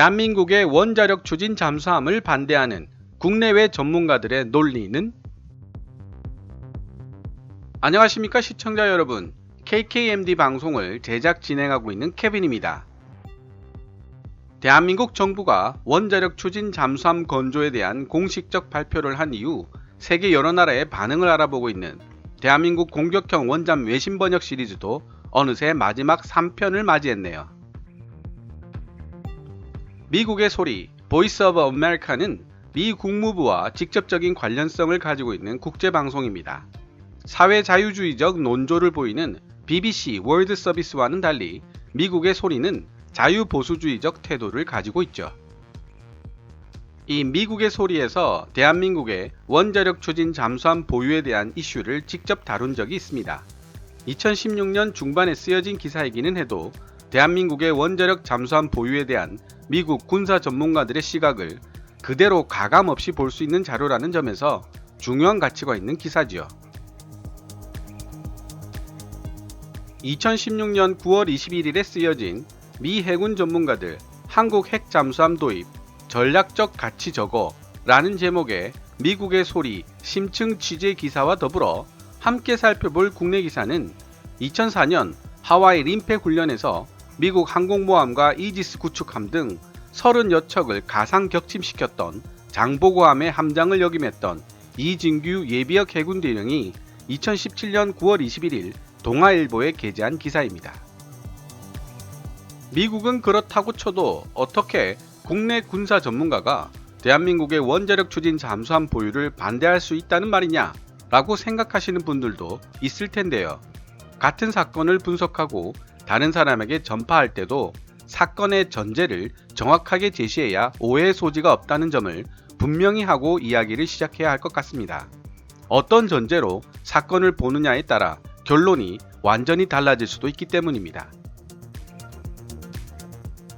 대한민국의 원자력 추진 잠수함을 반대하는 국내외 전문가들의 논리는? 안녕하십니까 시청자 여러분. KKMD 방송을 제작 진행하고 있는 케빈입니다. 대한민국 정부가 원자력 추진 잠수함 건조에 대한 공식적 발표를 한 이후 세계 여러 나라의 반응을 알아보고 있는 대한민국 공격형 원잠 외신 번역 시리즈도 어느새 마지막 3편을 맞이했네요. 미국의 소리 보이스 오브 아메리카는 미 국무부와 직접적인 관련성을 가지고 있는 국제 방송입니다. 사회 자유주의적 논조를 보이는 BBC 월드 서비스와는 달리 미국의 소리는 자유 보수주의적 태도를 가지고 있죠. 이 미국의 소리에서 대한민국의 원자력 추진 잠수함 보유에 대한 이슈를 직접 다룬 적이 있습니다. 2016년 중반에 쓰여진 기사이기는 해도 대한민국의 원자력 잠수함 보유에 대한 미국 군사 전문가들의 시각을 그대로 가감 없이 볼 수 있는 자료라는 점에서 중요한 가치가 있는 기사지요. 2016년 9월 21일에 쓰여진 미 해군 전문가들 한국 핵 잠수함 도입 전략적 가치 적어 라는 제목의 미국의 소리 심층 취재 기사와 더불어 함께 살펴볼 국내 기사는 2004년 하와이 림팩 훈련에서 미국 항공모함과 이지스 구축함 등 30여 척을 가상 격침시켰던 장보고함의 함장을 역임했던 이진규 예비역 해군 대령이 2017년 9월 21일 동아일보에 게재한 기사입니다. 미국은 그렇다고 쳐도 어떻게 국내 군사 전문가가 대한민국의 원자력 추진 잠수함 보유를 반대할 수 있다는 말이냐 라고 생각하시는 분들도 있을 텐데요. 같은 사건을 분석하고 다른 사람에게 전파할 때도 사건의 전제를 정확하게 제시해야 오해의 소지가 없다는 점을 분명히 하고 이야기를 시작해야 할 것 같습니다. 어떤 전제로 사건을 보느냐에 따라 결론이 완전히 달라질 수도 있기 때문입니다.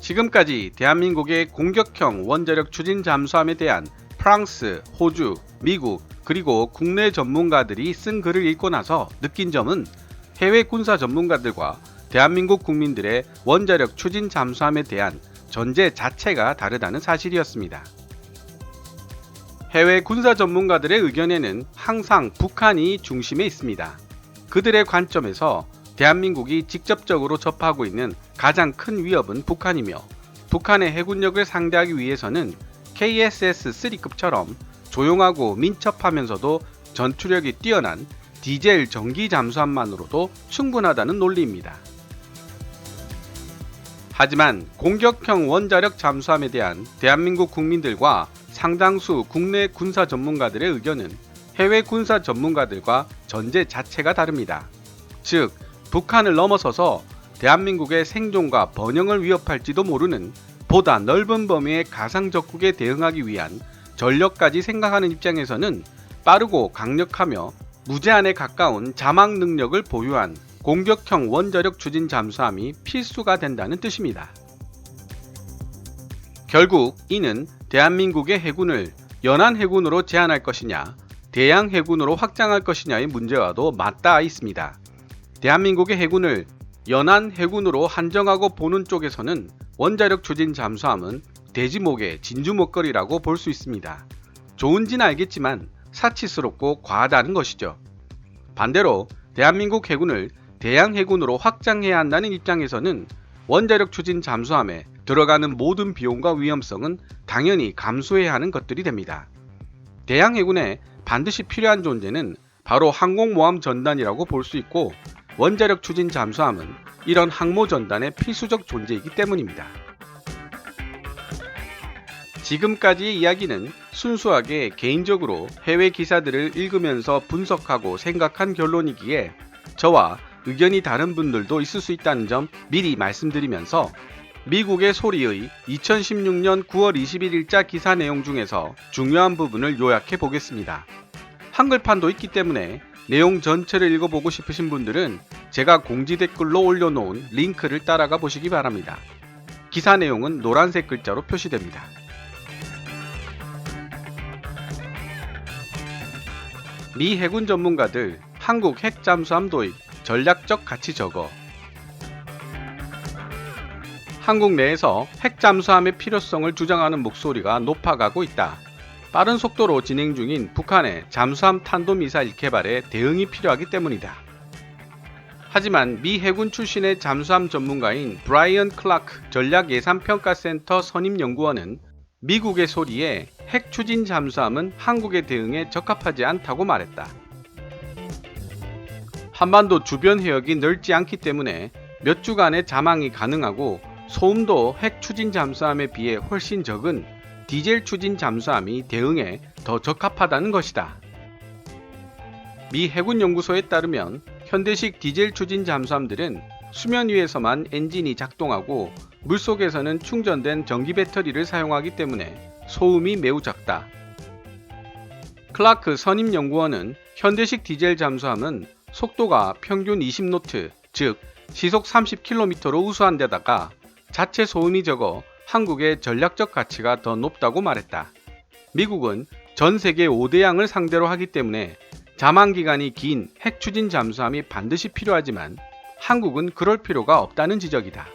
지금까지 대한민국의 공격형 원자력 추진 잠수함에 대한 프랑스, 호주, 미국, 그리고 국내 전문가들이 쓴 글을 읽고 나서 느낀 점은 해외 군사 전문가들과 대한민국 국민들의 원자력 추진 잠수함에 대한 전제 자체가 다르다는 사실이었습니다. 해외 군사 전문가들의 의견에는 항상 북한이 중심에 있습니다. 그들의 관점에서 대한민국이 직접적으로 접하고 있는 가장 큰 위협은 북한이며 북한의 해군력을 상대하기 위해서는 KSS-3급처럼 조용하고 민첩하면서도 전투력이 뛰어난 디젤 전기 잠수함만으로도 충분하다는 논리입니다. 하지만 공격형 원자력 잠수함에 대한 대한민국 국민들과 상당수 국내 군사 전문가들의 의견은 해외 군사 전문가들과 전제 자체가 다릅니다. 즉, 북한을 넘어서서 대한민국의 생존과 번영을 위협할지도 모르는 보다 넓은 범위의 가상 적국에 대응하기 위한 전력까지 생각하는 입장에서는 빠르고 강력하며 무제한에 가까운 자막 능력을 보유한 공격형 원자력 추진 잠수함이 필수가 된다는 뜻입니다. 결국 이는 대한민국의 해군을 연안 해군으로 제한할 것이냐, 대양 해군으로 확장할 것이냐의 문제와도 맞닿아 있습니다. 대한민국의 해군을 연안 해군으로 한정하고 보는 쪽에서는 원자력 추진 잠수함은 돼지목의 진주 목걸이라고 볼 수 있습니다. 좋은지는 알겠지만 사치스럽고 과하다는 것이죠. 반대로 대한민국 해군을 대양 해군으로 확장해야 한다는 입장에서는 원자력 추진 잠수함에 들어가는 모든 비용과 위험성은 당연히 감수해야 하는 것들이 됩니다. 대양 해군에 반드시 필요한 존재는 바로 항공모함 전단이라고 볼 수 있고 원자력 추진 잠수함은 이런 항모 전단의 필수적 존재이기 때문입니다. 지금까지의 이야기는 순수하게 개인적으로 해외 기사들을 읽으면서 분석하고 생각한 결론이기에 저와 의견이 다른 분들도 있을 수 있다는 점 미리 말씀드리면서 미국의 소리의 2016년 9월 21일자 기사 내용 중에서 중요한 부분을 요약해 보겠습니다. 한글판도 있기 때문에 내용 전체를 읽어보고 싶으신 분들은 제가 공지 댓글로 올려놓은 링크를 따라가 보시기 바랍니다. 기사 내용은 노란색 글자로 표시됩니다. 미 해군 전문가들 한국 핵 잠수함 도입 전략적 가치 적어 한국 내에서 핵 잠수함의 필요성을 주장하는 목소리가 높아가고 있다. 빠른 속도로 진행 중인 북한의 잠수함 탄도미사일 개발에 대응이 필요하기 때문이다. 하지만 미 해군 출신의 잠수함 전문가인 브라이언 클라크 전략예산평가센터 선임연구원은 미국의 소리에 핵 추진 잠수함은 한국의 대응에 적합하지 않다고 말했다. 한반도 주변 해역이 넓지 않기 때문에 몇 주간의 자망이 가능하고 소음도 핵 추진 잠수함에 비해 훨씬 적은 디젤 추진 잠수함이 대응에 더 적합하다는 것이다. 미 해군 연구소에 따르면 현대식 디젤 추진 잠수함들은 수면 위에서만 엔진이 작동하고 물속에서는 충전된 전기 배터리를 사용하기 때문에 소음이 매우 작다. 클라크 선임 연구원은 현대식 디젤 잠수함은 속도가 평균 20노트, 즉 시속 30km로 우수한 데다가 자체 소음이 적어 한국의 전략적 가치가 더 높다고 말했다. 미국은 전 세계 5대 양을 상대로 하기 때문에 자망 기간이 긴 핵 추진 잠수함이 반드시 필요하지만 한국은 그럴 필요가 없다는 지적이다.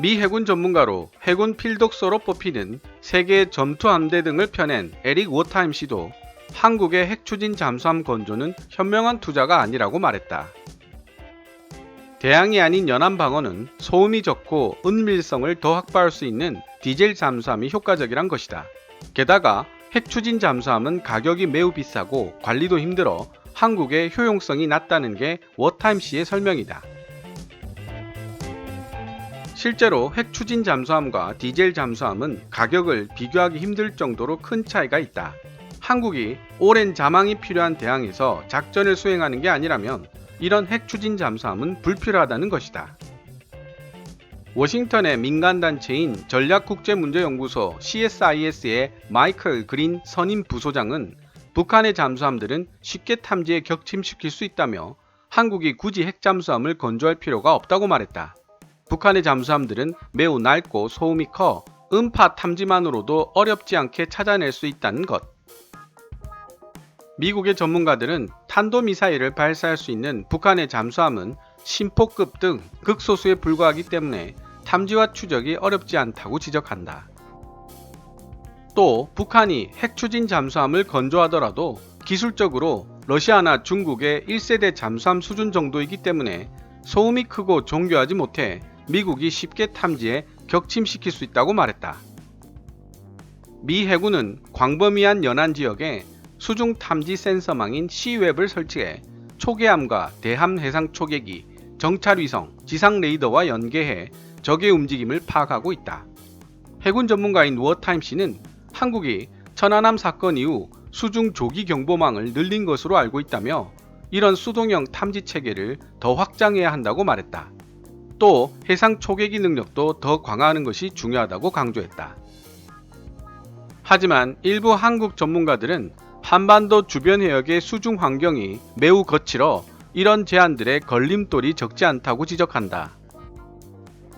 미 해군 전문가로 해군 필독서로 뽑히는 세계 점투 함대 등을 펴낸 에릭 워타임 씨도 한국의 핵 추진 잠수함 건조는 현명한 투자가 아니라고 말했다. 대양이 아닌 연안 방어는 소음이 적고 은밀성을 더 확보할 수 있는 디젤 잠수함이 효과적이란 것이다. 게다가 핵 추진 잠수함은 가격이 매우 비싸고 관리도 힘들어 한국의 효용성이 낮다는 게 워타임 씨의 설명이다. 실제로 핵 추진 잠수함과 디젤 잠수함은 가격을 비교하기 힘들 정도로 큰 차이가 있다. 한국이 오랜 자망이 필요한 대항에서 작전을 수행하는 게 아니라면 이런 핵 추진 잠수함은 불필요하다는 것이다. 워싱턴의 민간단체인 전략국제문제연구소 CSIS의 마이클 그린 선임 부소장은 북한의 잠수함들은 쉽게 탐지에 격침시킬 수 있다며 한국이 굳이 핵잠수함을 건조할 필요가 없다고 말했다. 북한의 잠수함들은 매우 낡고 소음이 커 음파 탐지만으로도 어렵지 않게 찾아낼 수 있다는 것. 미국의 전문가들은 탄도미사일을 발사할 수 있는 북한의 잠수함은 심포급 등 극소수에 불과하기 때문에 탐지와 추적이 어렵지 않다고 지적한다. 또 북한이 핵 추진 잠수함을 건조하더라도 기술적으로 러시아나 중국의 1세대 잠수함 수준 정도이기 때문에 소음이 크고 정교하지 못해 미국이 쉽게 탐지에 격침시킬 수 있다고 말했다. 미 해군은 광범위한 연안 지역에 수중 탐지 센서망인 시웹을 설치해 초계함과 대함 해상 초계기, 정찰 위성, 지상 레이더와 연계해 적의 움직임을 파악하고 있다. 해군 전문가인 워타임 씨는 한국이 천안함 사건 이후 수중 조기 경보망을 늘린 것으로 알고 있다며 이런 수동형 탐지 체계를 더 확장해야 한다고 말했다. 또 해상 초계기 능력도 더 강화하는 것이 중요하다고 강조했다. 하지만 일부 한국 전문가들은 한반도 주변 해역의 수중 환경이 매우 거칠어 이런 제안들의 걸림돌이 적지 않다고 지적한다.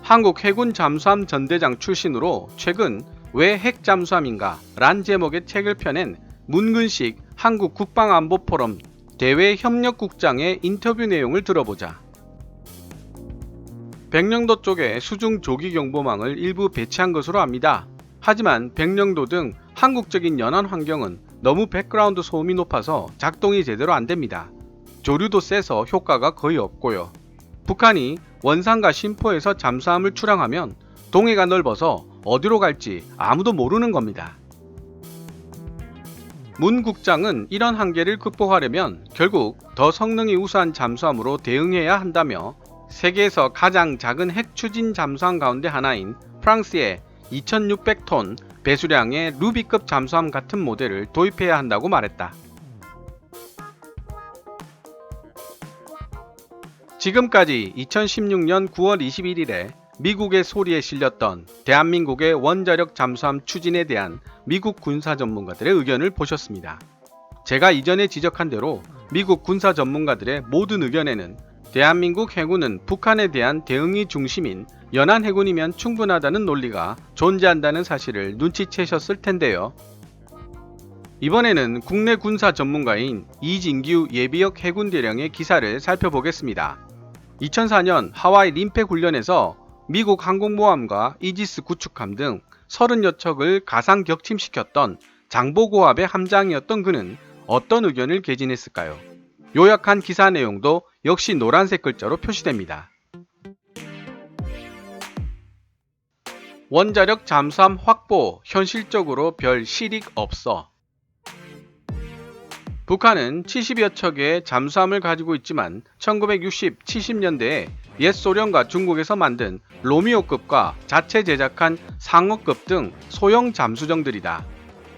한국 해군 잠수함 전대장 출신으로 최근 왜 핵 잠수함인가 란 제목의 책을 펴낸 문근식 한국 국방안보 포럼 대외 협력국장의 인터뷰 내용을 들어보자. 백령도 쪽에 수중 조기 경보망을 일부 배치한 것으로 압니다. 하지만 백령도 등 한국적인 연안 환경은 너무 백그라운드 소음이 높아서 작동이 제대로 안 됩니다. 조류도 세서 효과가 거의 없고요. 북한이 원산과 심포에서 잠수함을 출항하면 동해가 넓어서 어디로 갈지 아무도 모르는 겁니다. 문 국장은 이런 한계를 극복하려면 결국 더 성능이 우수한 잠수함으로 대응해야 한다며 세계에서 가장 작은 핵 추진 잠수함 가운데 하나인 프랑스의 2600톤 배수량의 루비급 잠수함 같은 모델을 도입해야 한다고 말했다. 지금까지 2016년 9월 21일에 미국의 소리에 실렸던 대한민국의 원자력 잠수함 추진에 대한 미국 군사 전문가들의 의견을 보셨습니다. 제가 이전에 지적한 대로 미국 군사 전문가들의 모든 의견에는 대한민국 해군은 북한에 대한 대응이 중심인 연안 해군이면 충분하다는 논리가 존재한다는 사실을 눈치채셨을 텐데요. 이번에는 국내 군사 전문가인 이진규 예비역 해군 대령의 기사를 살펴보겠습니다. 2004년 하와이 림팩 훈련에서 미국 항공모함과 이지스 구축함 등 30여 척을 가상 격침시켰던 장보고압의 함장이었던 그는 어떤 의견을 개진했을까요? 요약한 기사 내용도 역시 노란색 글자로 표시됩니다. 원자력 잠수함 확보 현실적으로 별 실익 없어. 북한은 70여 척의 잠수함을 가지고 있지만 1960, 70년대에 옛 소련과 중국에서 만든 로미오급과 자체 제작한 상어급 등 소형 잠수정들이다.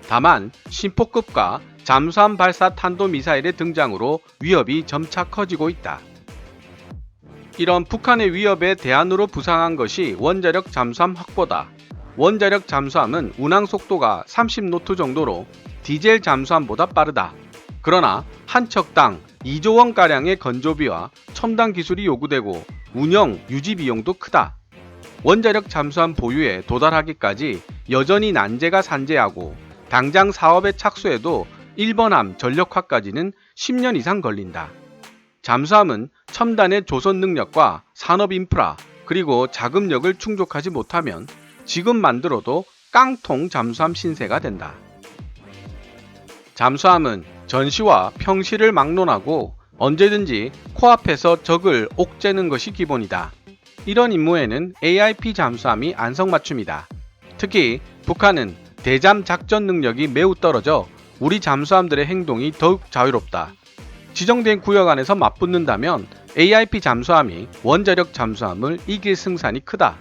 다만 신포급과 잠수함 발사 탄도 미사일의 등장으로 위협이 점차 커지고 있다. 이런 북한의 위협에 대안으로 부상한 것이 원자력 잠수함 확보다. 원자력 잠수함은 운항 속도가 30노트 정도로 디젤 잠수함보다 빠르다. 그러나 한 척당 2조 원가량의 건조비와 첨단 기술이 요구되고 운영, 유지 비용도 크다. 원자력 잠수함 보유에 도달하기까지 여전히 난제가 산재하고 당장 사업에 착수해도 1번함 전력화까지는 10년 이상 걸린다. 잠수함은 첨단의 조선 능력과 산업 인프라 그리고 자금력을 충족하지 못하면 지금 만들어도 깡통 잠수함 신세가 된다. 잠수함은 전시와 평시를 막론하고 언제든지 코앞에서 적을 옥죄는 것이 기본이다. 이런 임무에는 AIP 잠수함이 안성맞춤이다. 특히 북한은 대잠 작전 능력이 매우 떨어져 우리 잠수함들의 행동이 더욱 자유롭다. 지정된 구역 안에서 맞붙는다면 AIP 잠수함이 원자력 잠수함을 이길 승산이 크다.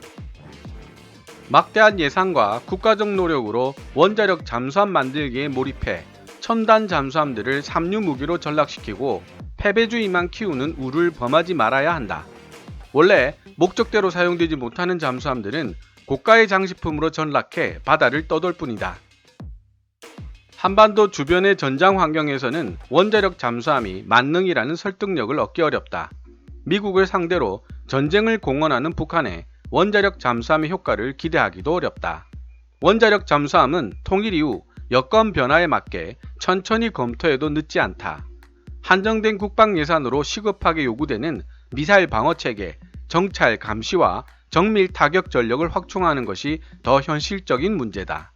막대한 예산과 국가적 노력으로 원자력 잠수함 만들기에 몰입해 첨단 잠수함들을 삼류 무기로 전락시키고 패배주의만 키우는 우를 범하지 말아야 한다. 원래 목적대로 사용되지 못하는 잠수함들은 고가의 장식품으로 전락해 바다를 떠돌 뿐이다. 한반도 주변의 전장 환경에서는 원자력 잠수함이 만능이라는 설득력을 얻기 어렵다. 미국을 상대로 전쟁을 공언하는 북한에 원자력 잠수함의 효과를 기대하기도 어렵다. 원자력 잠수함은 통일 이후 여건 변화에 맞게 천천히 검토해도 늦지 않다. 한정된 국방 예산으로 시급하게 요구되는 미사일 방어 체계, 정찰 감시와 정밀 타격 전력을 확충하는 것이 더 현실적인 문제다.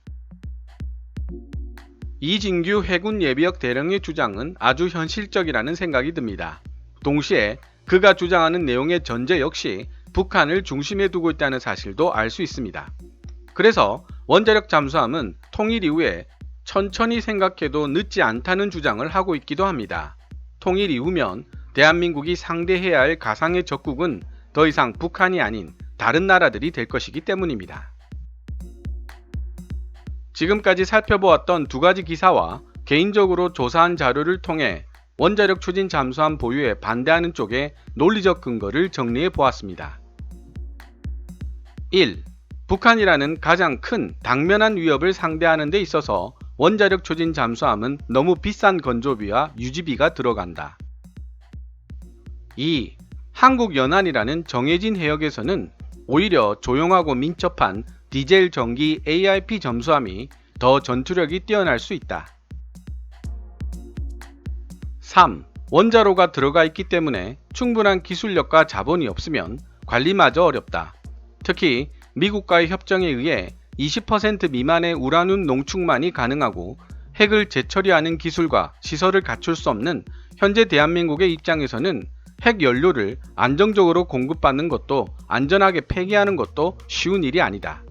이진규 해군 예비역 대령의 주장은 아주 현실적이라는 생각이 듭니다. 동시에 그가 주장하는 내용의 전제 역시 북한을 중심에 두고 있다는 사실도 알 수 있습니다. 그래서 원자력 잠수함은 통일 이후에 천천히 생각해도 늦지 않다는 주장을 하고 있기도 합니다. 통일 이후면 대한민국이 상대해야 할 가상의 적국은 더 이상 북한이 아닌 다른 나라들이 될 것이기 때문입니다. 지금까지 살펴보았던 두 가지 기사와 개인적으로 조사한 자료를 통해 원자력 추진 잠수함 보유에 반대하는 쪽의 논리적 근거를 정리해 보았습니다. 1. 북한이라는 가장 큰 당면한 위협을 상대하는 데 있어서 원자력 추진 잠수함은 너무 비싼 건조비와 유지비가 들어간다. 2. 한국 연안이라는 정해진 해역에서는 오히려 조용하고 민첩한 디젤 전기 AIP 잠수함이 더 전투력이 뛰어날 수 있다. 3. 원자로가 들어가 있기 때문에 충분한 기술력과 자본이 없으면 관리마저 어렵다. 특히 미국과의 협정에 의해 20% 미만의 우라늄 농축만이 가능하고 핵을 재처리하는 기술과 시설을 갖출 수 없는 현재 대한민국의 입장에서는 핵 연료를 안정적으로 공급받는 것도 안전하게 폐기하는 것도 쉬운 일이 아니다.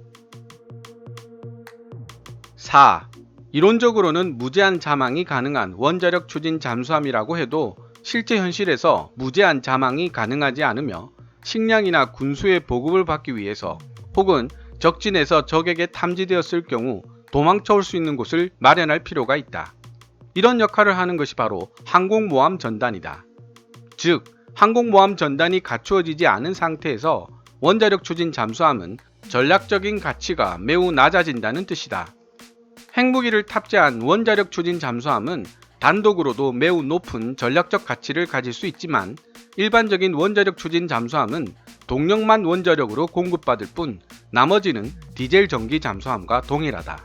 4. 이론적으로는 무제한 자망이 가능한 원자력 추진 잠수함이라고 해도 실제 현실에서 무제한 자망이 가능하지 않으며 식량이나 군수의 보급을 받기 위해서 혹은 적진에서 적에게 탐지되었을 경우 도망쳐 올 수 있는 곳을 마련할 필요가 있다. 이런 역할을 하는 것이 바로 항공모함 전단이다. 즉, 항공모함 전단이 갖추어지지 않은 상태에서 원자력 추진 잠수함은 전략적인 가치가 매우 낮아진다는 뜻이다. 핵무기를 탑재한 원자력 추진 잠수함은 단독으로도 매우 높은 전략적 가치를 가질 수 있지만 일반적인 원자력 추진 잠수함은 동력만 원자력으로 공급받을 뿐 나머지는 디젤 전기 잠수함과 동일하다.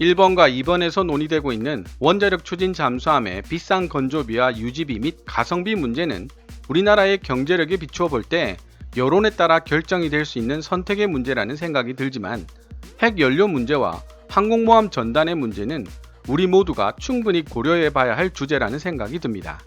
1번과 2번에서 논의되고 있는 원자력 추진 잠수함의 비싼 건조비와 유지비 및 가성비 문제는 우리나라의 경제력에 비추어 볼 때 여론에 따라 결정이 될 수 있는 선택의 문제라는 생각이 들지만 핵 연료 문제와 항공모함 전단의 문제는 우리 모두가 충분히 고려해 봐야 할 주제라는 생각이 듭니다.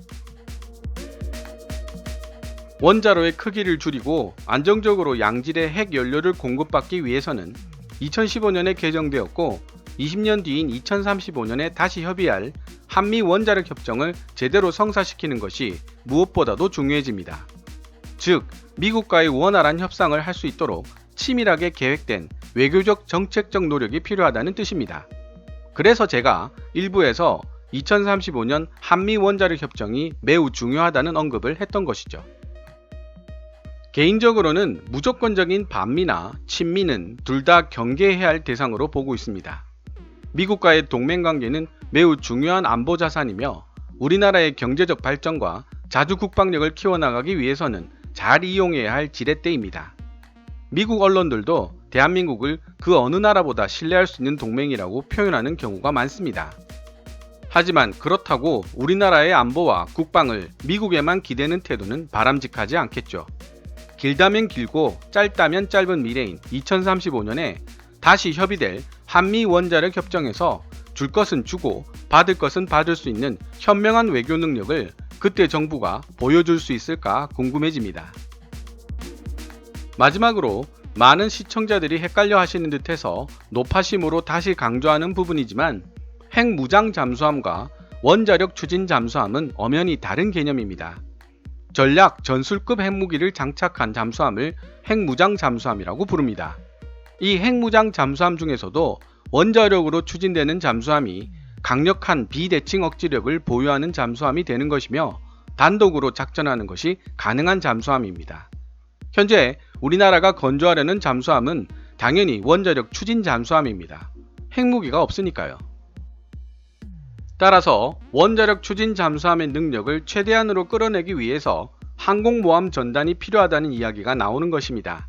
원자로의 크기를 줄이고 안정적으로 양질의 핵 연료를 공급받기 위해서는 2015년에 개정되었고 20년 뒤인 2035년에 다시 협의할 한미 원자력 협정을 제대로 성사시키는 것이 무엇보다도 중요해집니다. 즉, 미국과의 원활한 협상을 할 수 있도록 치밀하게 계획된 외교적 정책적 노력이 필요하다는 뜻입니다. 그래서 제가 일부에서 2035년 한미 원자력 협정이 매우 중요하다는 언급을 했던 것이죠. 개인적으로는 무조건적인 반미나 친미는 둘 다 경계해야 할 대상으로 보고 있습니다. 미국과의 동맹 관계는 매우 중요한 안보 자산이며 우리나라의 경제적 발전과 자주 국방력을 키워나가기 위해서는 잘 이용해야 할 지렛대입니다. 미국 언론들도 대한민국을 그 어느 나라보다 신뢰할 수 있는 동맹이라고 표현하는 경우가 많습니다. 하지만 그렇다고 우리나라의 안보와 국방을 미국에만 기대는 태도는 바람직하지 않겠죠. 길다면 길고 짧다면 짧은 미래인 2035년에 다시 협의될 한미 원자력 협정에서 줄 것은 주고 받을 것은 받을 수 있는 현명한 외교 능력을 그때 정부가 보여줄 수 있을까 궁금해집니다. 마지막으로 많은 시청자들이 헷갈려 하시는 듯해서 높아심으로 다시 강조하는 부분이지만 핵무장 잠수함과 원자력 추진 잠수함은 엄연히 다른 개념입니다. 전략 전술급 핵무기를 장착한 잠수함을 핵무장 잠수함이라고 부릅니다. 이 핵무장 잠수함 중에서도 원자력으로 추진되는 잠수함이 강력한 비대칭 억지력을 보유하는 잠수함이 되는 것이며 단독으로 작전하는 것이 가능한 잠수함입니다. 현재 우리나라가 건조하려는 잠수함은 당연히 원자력 추진 잠수함입니다. 핵무기가 없으니까요. 따라서 원자력 추진 잠수함의 능력을 최대한으로 끌어내기 위해서 항공모함 전단이 필요하다는 이야기가 나오는 것입니다.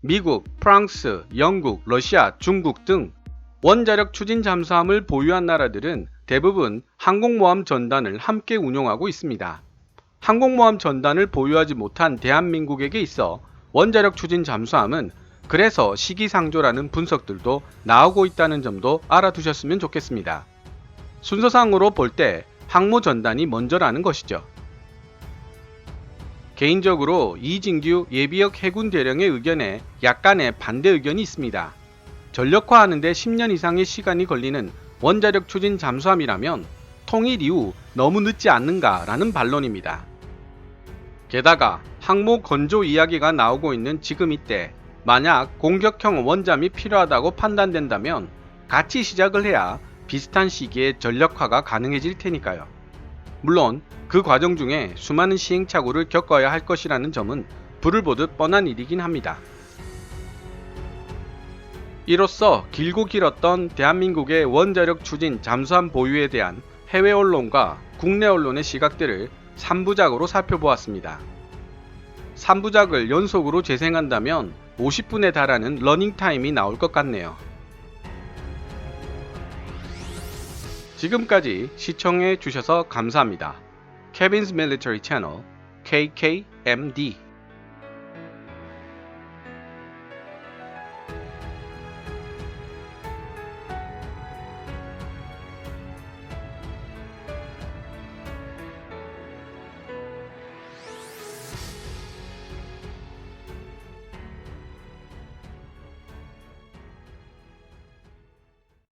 미국, 프랑스, 영국, 러시아, 중국 등 원자력 추진 잠수함을 보유한 나라들은 대부분 항공모함 전단을 함께 운용하고 있습니다. 항공모함 전단을 보유하지 못한 대한민국에게 있어 원자력 추진 잠수함은 그래서 시기상조라는 분석들도 나오고 있다는 점도 알아두셨으면 좋겠습니다. 순서상으로 볼 때 항모 전단이 먼저라는 것이죠. 개인적으로 이진규 예비역 해군 대령의 의견에 약간의 반대 의견이 있습니다. 전력화하는데 10년 이상의 시간이 걸리는 원자력 추진 잠수함이라면 통일 이후 너무 늦지 않는가라는 반론입니다. 게다가 항모 건조 이야기가 나오고 있는 지금 이때 만약 공격형 원잠이 필요하다고 판단된다면 같이 시작을 해야 비슷한 시기에 전력화가 가능해질 테니까요. 물론 그 과정 중에 수많은 시행착오를 겪어야 할 것이라는 점은 불을 보듯 뻔한 일이긴 합니다. 이로써 길고 길었던 대한민국의 원자력 추진 잠수함 보유에 대한 해외 언론과 국내 언론의 시각들을 3부작으로 살펴보았습니다. 3부작을 연속으로 재생한다면 50분에 달하는 러닝타임이 나올 것 같네요. 지금까지 시청해 주셔서 감사합니다. 케빈스 밀리터리 채널 KKMD